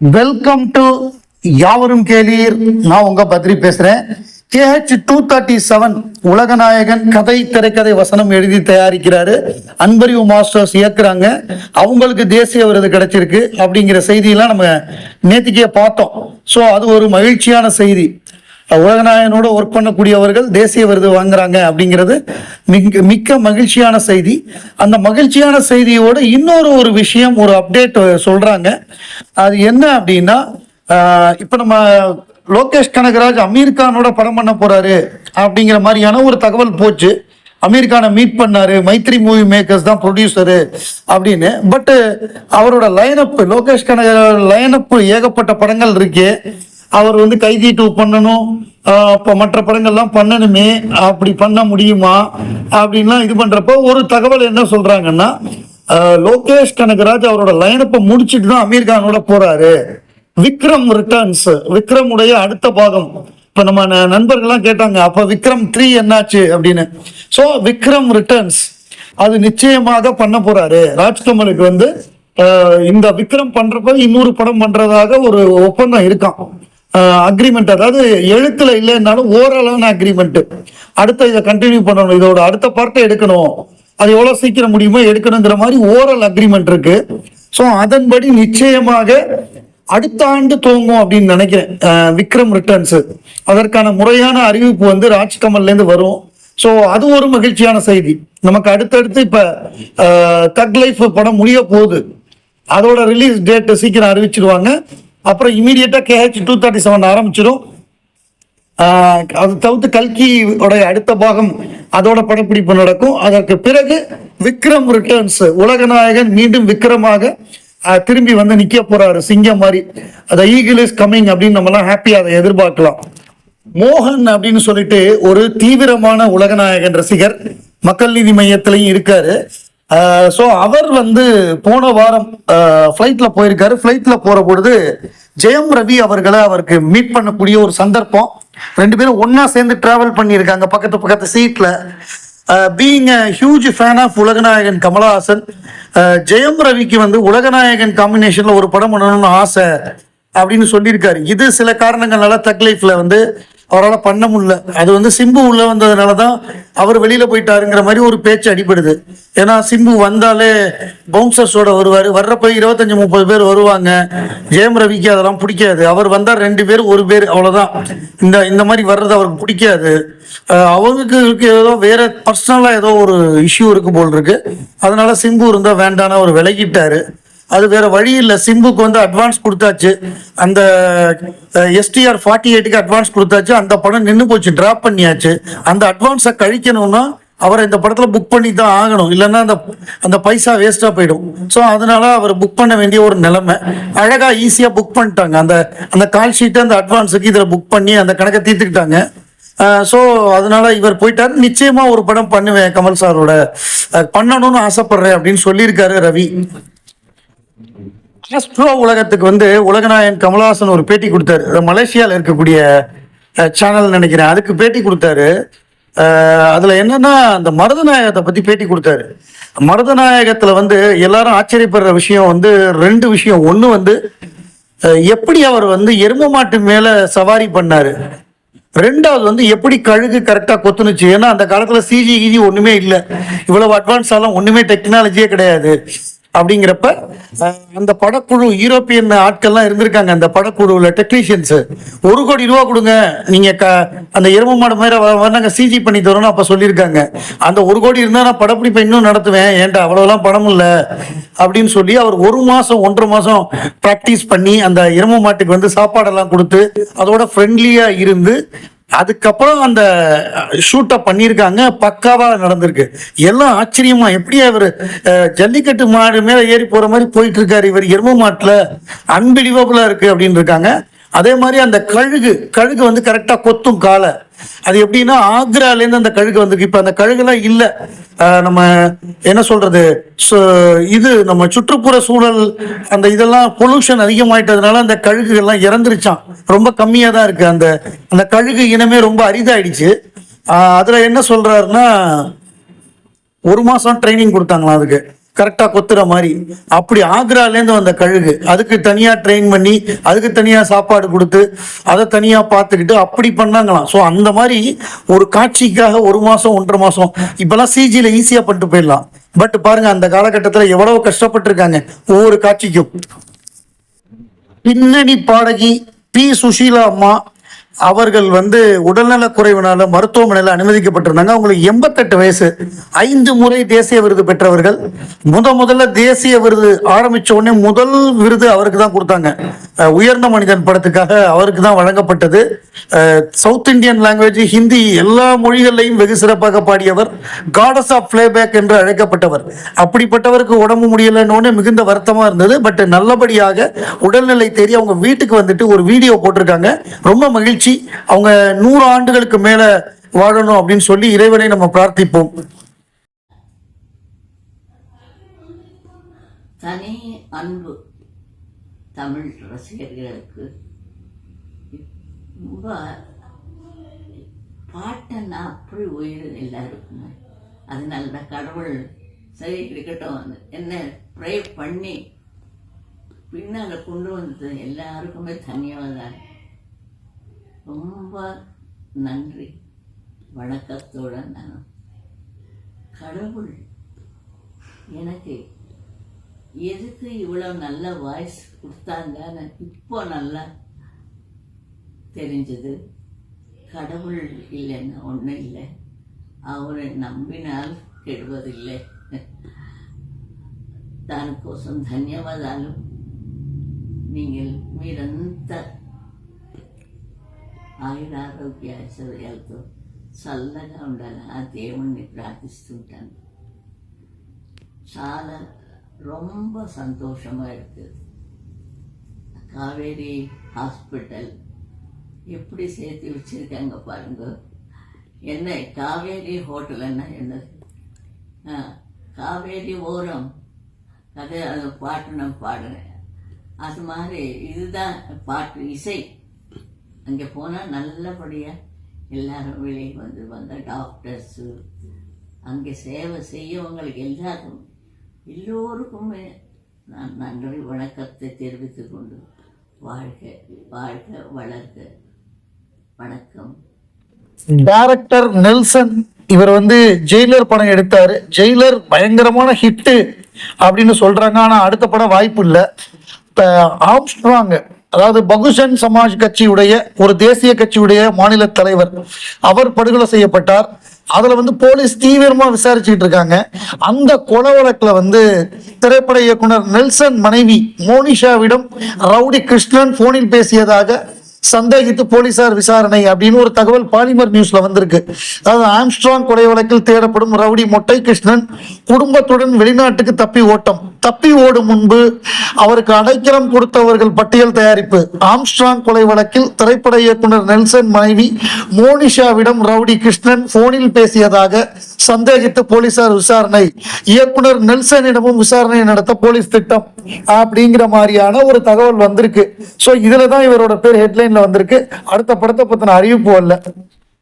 Welcome to யாவரும் கேளீர். நான் உங்க பத்ரி பேசுறேன். கேஹெச் டூ தேர்ட்டி செவன் உலகநாயகன் கதை திரைக்கதை வசனம் எழுதி தயாரிக்கிறாரு. அன்பறிவு மாஸ்டர்ஸ் இயக்குறாங்க. அவங்களுக்கு தேசிய விருது கிடைச்சிருக்கு அப்படிங்கிற செய்தியெல்லாம் நம்ம நேத்திக்கே பார்த்தோம். ஸோ அது ஒரு மகிழ்ச்சியான செய்தி. உலகநாயகனோட ஒர்க் பண்ணக்கூடியவர்கள் தேசிய விருது வாங்குறாங்க அப்படிங்கிறது மிக மிக்க மகிழ்ச்சியான செய்தி. அந்த மகிழ்ச்சியான செய்தியோட இன்னொரு ஒரு விஷயம் ஒரு அப்டேட் சொல்கிறாங்க அது என்ன அப்படின்னா இப்போ நம்ம லோகேஷ் கனகராஜ் அமீர் கானோட படம் பண்ண போகிறாரு அப்படிங்கிற மாதிரியான ஒரு தகவல் போச்சு. அமீர் கானை மீட் பண்ணாரு. மைத்ரி மூவி மேக்கர்ஸ் தான் ப்ரொடியூசரு அப்படின்னு. பட்டு அவரோட லைனப் லோகேஷ் கனகராஜ் லைனப் ஏகப்பட்ட படங்கள் இருக்கே. அவர் வந்து கைதி டூ பண்ணணும் அப்போ மற்ற படங்கள்லாம் பண்ணணுமே அப்படி பண்ண முடியுமா அப்படின்லாம் இது பண்ணுறப்போ ஒரு தகவல் என்ன சொல்கிறாங்கன்னா லோகேஷ் கனகராஜ் அவரோட லைனப்பை முடிச்சுட்டு தான் அமீர் கானோட போகிறாரு விக்ரம் ரிட்டர்ன்ஸ் விக்ரம் உடைய அடுத்த பாகம். இப்போ நம்ம நண்பர்கள்லாம் கேட்டாங்க அப்போ விக்ரம் த்ரீ என்னாச்சு அப்படின்னு. ஸோ விக்ரம் ரிட்டர்ன்ஸ் அது நிச்சயமாக பண்ண போகிறாரு ராஜ்கமலுக்கு வந்து இந்த விக்ரம் பண்றப்ப இன்னொரு படம் பண்றதாக ஒரு ஒப்பந்தம் இருக்கான் அக்ரிமெண்ட் அதாவது எழுத்துல இல்லைன்னாலும் ஓரளவான அக்ரிமெண்ட் அடுத்த இதை கண்டினியூ பண்ணணும். இதோட அடுத்த பார்ட்டை எடுக்கணும். அது எவ்வளவு சீக்கிரம் முடியுமோ எடுக்கணுங்கிற மாதிரி ஓரல் அக்ரிமெண்ட் இருக்கு. ஸோ அதன்படி நிச்சயமாக அடுத்த ஆண்டு துவங்கும் அப்படின்னு நினைக்கிறேன். விக்ரம் ரிட்டர்ன்ஸ் அதற்கான முறையான அறிவிப்பு வந்து ராஜ்கமல்லேருந்து வரும். ஸோ அது ஒரு மகிழ்ச்சியான செய்தி. நமக்கு அடுத்தடுத்து இப்போ தக் லைஃப் படம் முடிய போகுது அதோட ரிலீஸ் டேட் சீக்கிரம் அறிவிச்சிருவாங்க. அப்புறம் இமீடியட்டாக கேஹெச் டூ தேர்ட்டி செவன் ஆரம்பிச்சிடும் அது தவிர்த்து கல்கி உடைய அடுத்த பாகம் அதோட படப்பிடிப்பு நடக்கும். அதற்கு பிறகு விக்ரம் ரிட்டர்ன்ஸ் உலகநாயகன் மீண்டும் விக்ரமாக திரும்பி வந்து நிக்க போறாரு. சிங்கம் மாதிரி. அந்த ஈகிள் இஸ் கம்மிங் அப்படின்னு நம்மலாம் ஹாப்பியாக ஹாப்பியா அதை எதிர்பார்க்கலாம். மோகன் அப்படின்னு சொல்லிட்டு ஒரு தீவிரமான உலகநாயகன் ரசிகர் மக்கள் நீதி மையத்திலையும் இருக்காரு. ஸோ அவர் வந்து போன வாரம் ஃப்ளைட்டில் போயிருக்காரு. ஃப்ளைட்டில் போகிற பொழுது ஜெயம் ரவி அவர்களை அவருக்கு மீட் பண்ணக்கூடிய ஒரு சந்தர்ப்பம். ரெண்டு பேரும் ஒன்றா சேர்ந்து ட்ராவல் பண்ணியிருக்காங்க பக்கத்து பக்கத்து சீட்டில் பீயிங் ஹியூஜ் ஃபேன் ஆஃப் உலகநாயகன் கமலஹாசன் ஜெயம் ரவிக்கு வந்து உலகநாயகன் காம்பினேஷனில் ஒரு படம் பண்ணணும்னு ஆசை அப்படின்னு சொல்லியிருக்காரு. இது சில காரணங்கள்னால தக் லைஃப்பில் வந்து அவரால் பண்ண முடியல. அது வந்து சிம்பு உள்ளே வந்ததுனால தான் அவர் வெளியில் போயிட்டாருங்கிற மாதிரி ஒரு பேச்சு அடிபடுது. ஏன்னா சிம்பு வந்தாலே பவுன்சர்ஸோட வருவார். வர்றப்ப இருபத்தஞ்சி முப்பது பேர் வருவாங்க. ஜெயம் ரவிக்கு அதெல்லாம் பிடிக்காது. அவர் வந்தால் ரெண்டு பேர் ஒரு பேர் அவ்வளோதான் இந்த இந்த மாதிரி வர்றது அவருக்கு பிடிக்காது. அவங்களுக்கு ஏதோ வேற பர்சனலாக ஏதோ ஒரு இஷ்யூ இருக்கு போல் இருக்கு. அதனால சிம்பு இருந்தால் வேண்டான்னு அவர் விலகிட்டாரு. அது வேற வழி இல்லை. சிம்புக்கு வந்து அட்வான்ஸ் கொடுத்தாச்சு. அந்த எஸ்டிஆர் ஃபார்ட்டி எயிட்டுக்கு அட்வான்ஸ் கொடுத்தாச்சு. அந்த படம் நின்று போச்சு. ட்ராப் பண்ணியாச்சு. அந்த அட்வான்ஸை கழிக்கணும்னா அவரை இந்த படத்தில் புக் பண்ணி தான் ஆகணும். இல்லைன்னா அந்த அந்த பைசா வேஸ்ட்டாக போயிடும். ஸோ அதனால அவர் புக் பண்ண வேண்டிய ஒரு நிலைமை. அழகாக ஈஸியாக புக் பண்ணிட்டாங்க. அந்த அந்த கால் ஷீட்டை அந்த அட்வான்ஸுக்கு இதில் புக் பண்ணி அந்த கணக்கை தீர்த்துக்கிட்டாங்க. ஸோ அதனால இவர் போயிட்டாரு. நிச்சயமாக ஒரு படம் பண்ணுவேன் கமல் சாரோட. பண்ணணும்னு ஆசைப்படுறேன் அப்படின்னு சொல்லியிருக்காரு ரவி. ஆஸ்ட்ரோ உலகத்துக்கு வந்து உலகநாயகன் கமலஹாசன் ஒரு பேட்டி கொடுத்தாரு. மலேசியாவில் இருக்கக்கூடிய சேனல் நினைக்கிறேன். அதுக்கு பேட்டி கொடுத்தாரு. அதில் என்னன்னா அந்த மருதநாயகத்தை பற்றி பேட்டி கொடுத்தாரு. மருதநாயகத்தில் வந்து எல்லாரும் ஆச்சரியப்படுற விஷயம் வந்து ரெண்டு விஷயம். ஒன்று வந்து எப்படி அவர் வந்து எரும மாட்டு மேலே சவாரி பண்ணார். ரெண்டாவது வந்து எப்படி கழுகு கரெக்டாக கொத்துனுச்சு. ஏன்னா அந்த காலத்தில் சிஜி கிஜி ஒன்றுமே இல்லை. இவ்வளவு அட்வான்ஸ் எல்லாம் ஒன்றுமே டெக்னாலஜியே கிடையாது. அப்படிங்கிறப்ப அந்த படக்குழு யூரோப்பியன் ஆட்கள்லாம் இருந்திருக்காங்க அந்த படக்குழுவில் டெக்னீஷியன்ஸ் ஒரு கோடி ரூபா கொடுங்க. நீங்கள் க அந்த எரும மாடு மாதிரி வ- சிஜி பண்ணி தரோம்னு அப்போ சொல்லியிருக்காங்க. அந்த ஒரு கோடி இருந்தால் நான் படப்பிடிப்பை இன்னும் நடத்துவேன். ஏன்டா அவ்வளோலாம் பணம் இல்லை. அப்படின்னு சொல்லி அவர் ஒரு மாதம் ஒன்றரை மாதம் ப்ராக்டிஸ் பண்ணி அந்த எரும மாட்டுக்கு வந்து சாப்பாடெல்லாம் கொடுத்து அதோட ஃப்ரெண்ட்லியாக இருந்து அதுக்கப்புறம் அந்த ஷூட்டை பண்ணியிருக்காங்க பக்காவா நடந்திருக்கு. எல்லாம் ஆச்சரியமா எப்படி அவர் ஜல்லிக்கட்டு மாடு மேல ஏறி போற மாதிரி போயிட்டு இருக்காரு. இவர் எரும மாட்டுல அன்பிலிவபிளா இருக்கு அப்படின்னு இருக்காங்க. அதே மாதிரி அந்த கழுகு கழுகு வந்து கரெக்டாக கொத்தும் காலை. அது எப்படின்னா ஆக்ராலேருந்து அந்த கழுகு வந்திருக்கு. இப்போ அந்த கழுகுலாம் இல்லை. நம்ம என்ன சொல்றது? இது நம்ம சுற்றுப்புற சூழல் அந்த இதெல்லாம் பொல்யூஷன் அதிகமாயிட்டதுனால அந்த கழுகுகள்லாம் இறந்துருச்சான் ரொம்ப கம்மியாக தான் இருக்கு. அந்த அந்த கழுகு இனமே ரொம்ப அரிதாயிடுச்சு. அதில் என்ன சொல்றாருன்னா ஒரு மாதம் ட்ரைனிங் கொடுத்தாங்களாம் அதுக்கு. கரெக்டாக கொத்துற மாதிரி. அப்படி ஆக்ராலேருந்து வந்த கழுகு அதுக்கு தனியாக ட்ரெயின் பண்ணி அதுக்கு தனியாக சாப்பாடு கொடுத்து அதை தனியாக பார்த்துக்கிட்டு அப்படி பண்ணாங்களாம். ஸோ அந்த மாதிரி ஒரு காட்சிக்காக ஒரு மாதம் ஒன்றரை மாதம் இப்போல்லாம் சிஜியில் ஈஸியாக பண்ணிட்டு போயிடலாம். பட் பாருங்க அந்த காலகட்டத்தில் எவ்வளவு கஷ்டப்பட்டிருக்காங்க ஒவ்வொரு காட்சிக்கும். பின்னணி பாடகி பி சுஷீலா அம்மா அவர்கள் வந்து உடல்நலக் குறைவினால மருத்துவமனையில் அனுமதிக்கப்பட்டிருந்தாங்க. அவங்களுக்கு எண்பத்தெட்டு வயசு. ஐந்து முறை தேசிய விருது பெற்றவர்கள். முத முதல்ல தேசிய விருது ஆரம்பிச்ச உடனே முதல் விருது அவருக்கு தான் கொடுத்தாங்க. உயர்ந்த மனிதன் படத்துக்காக அவருக்கு தான் வழங்கப்பட்டது. சவுத் இந்தியன் லாங்குவேஜ் ஹிந்தி எல்லா மொழிகள்லையும் வெகு சிறப்பாக பாடியவர் காடஸ் ஆஃப் பிளேபேக் என்று அழைக்கப்பட்டவர். அப்படிப்பட்டவருக்கு உடம்பு முடியலைன்னு மிகுந்த வருத்தமா இருந்தது. பட் நல்லபடியாக உடல்நிலை தேடி அவங்க வீட்டுக்கு வந்துட்டு ஒரு வீடியோ போட்டிருக்காங்க. ரொம்ப மகிழ்ச்சி. அவங்க நூறு ஆண்டுகளுக்கு மேல வாழணும் அப்படின்னு சொல்லி இறைவனை நம்ம பிரார்த்திப்போம். தனி அன்பு தமிழ் ரசிகர்களுக்கு ரொம்ப பாட்டன்னா அப்படி உயிர் எல்லாருக்குமே. அதனால தான் கடவுள் சரி இருக்கட்டும் வந்து. என்ன ப்ரே பண்ணி பின்னால் கொண்டு வந்தது எல்லாருக்குமே தன்யவாதம் ரொம்ப நன்றி. வணக்கத்துடன் நான் கடவுள் எனக்கு எதுக்கு இவ்வளோ நல்ல வாய்ஸ் கொடுத்தாங்கன்னு இப்போ நல்லா தெரிஞ்சது. கடவுள் இல்லைன்னு ஒன்றும் இல்லை. அவரை நம்பினால் கெடுவதில்லை. దానికోసం தன்யவாதாலும் நீங்கள் మీరంతా ఆయురారోగ్య ఐశ్వర్యాలతో చల్లగా ఉండాలి ఆ దేవుణ్ణి ప్రార్థిస్తుంటాను చాలా ரொம்ப சந்தோஷமாக இருக்குது காவேரி ஹாஸ்பிட்டல் எப்படி சேர்த்து வச்சிருக்காங்க பாருங்க என்ன காவேரி ஹோட்டல்னா என்னது ஆ, காவேரி ஓரம் கதை அது பாட்டு நான் பாடுறேன் அது மாதிரி இதுதான் பாட்டு இசை அங்கே போனால் நல்லபடியாக எல்லாரும் வெளியே வந்து வந்த டாக்டர்ஸு அங்கே சேவை செய்யவங்களுக்கு எல்லாருக்கும் எல்லோருக்குமே நான் நன்றி வணக்கத்தை தெரிவித்து கொண்டு வாழ்க வாழ்க வளர்க. வணக்கம். டேரக்டர் நெல்சன் இவர் வந்து ஜெயிலர் படம் எடுத்தார். ஜெயிலர் பயங்கரமான ஹிட்டு அப்படின்னு சொல்கிறாங்க ஆனால் அடுத்த படம் வாய்ப்பு இல்லை. இப்போ ஆம்ஸ்ட்ராங் அதாவது பகுஜன் சமாஜ் கட்சியுடைய ஒரு தேசிய கட்சியுடைய மாநில தலைவர் அவர் படுகொலை செய்யப்பட்டார். அதுல வந்து போலீஸ் தீவிரமா விசாரிச்சுட்டு இருக்காங்க. அந்த கொலை வழக்குல வந்து திரைப்பட இயக்குனர் நெல்சன் மனைவி மோனிஷாவிடம் ரவுடி கிருஷ்ணன் போனில் பேசியதாக சந்தேகித்து போலீசார் விசாரணை அப்படின்னு ஒரு தகவல் பாலிமர் நியூஸ்ல வந்திருக்கு. அதாவது ஆம்ஸ்ட்ராங் கொலை வழக்கில் தேடப்படும் ரவுடி மொட்டை கிருஷ்ணன் குடும்பத்துடன் வெளிநாட்டுக்கு தப்பி ஓட்டம். தப்பி ஓடும் முன்பு அவருக்கு அடைக்கலம் கொடுத்தவர்கள் பட்டியல் தயாரிப்பு. ஆம்ஸ்ட்ராங் கொலை வழக்கில் திரைப்பட இயக்குனர் நெல்சன் மனைவி மோனிஷாவிடம் ரவுடி கிருஷ்ணன் போனில் பேசியதாக சந்தேகித்து போலீசார் விசாரணை இயக்குனர் நெல்சனிடமும் விசாரணை நடத்த போலீஸ் திட்டம் அப்படிங்கிற மாதிரியான ஒரு தகவல் வந்திருக்கு. ஸோ இதுல தான் இவரோட பேர் ஹெட்லைன்ல வந்திருக்கு. அடுத்த படத்தை பத்தின அறிவிப்பு வரல.